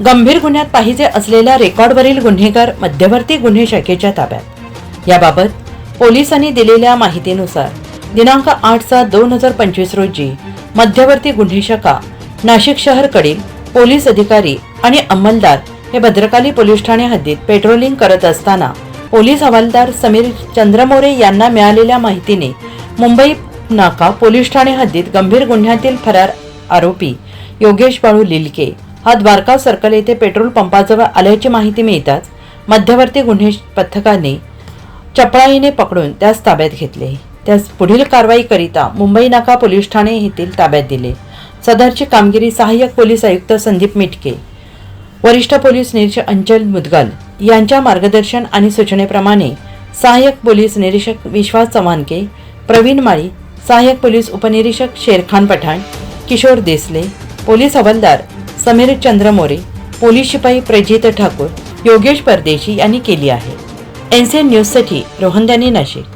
गंभीर गुन्ह्यात पाहिजे असलेल्या रेकॉर्डवरील गुन्हेगार मध्यवर्ती गुन्हे शाखेच्या ताब्यात. याबाबत पोलिसांनी दिलेल्या माहितीनुसार दिनांक आठ सात दोन हजार पंचवीस रोजी मध्यवर्ती गुन्हे शाखा नाशिक शहरकडील पोलीस अधिकारी आणि अंमलदार हे भद्रकाली पोलीस ठाणे हद्दीत पेट्रोलिंग करत असताना पोलीस हवालदार समीर चंद्रमोरे यांना मिळालेल्या माहितीने मुंबई नाका पोलीस ठाणे हद्दीत गंभीर गुन्ह्यातील फरार आरोपी योगेश बाळू लिलके हा द्वारका सर्कल येथे पेट्रोल पंपाजवळ आल्याची माहिती मिळताच मध्यवर्ती गुन्हे पथकाने चपळाईने पकडून त्यास ताब्यात घेतले. त्यास पुढील कारवाईकरिता मुंबई नाका पोलीस ठाणे येथील ताब्यात दिले. सदरची कामगिरी सहाय्यक पोलीस आयुक्त संदीप मिटके वरिष्ठ पोलीस निरीक्षक अंचल मुदगल यांच्या मार्गदर्शन आणि सूचनेप्रमाणे सहाय्यक पोलीस निरीक्षक विश्वास चव्हाणके प्रवीण माळी सहाय्यक पोलीस उपनिरीक्षक शेरखान पठाण किशोर देसले पोलीस हवालदार समीर चंद्र मोरे पोलीस शिपाई प्रजित ठाकूर योगेश परदेशी यांनी केली आहे. एनसीएन न्यूजसाठी रोहनदानी नाशिक.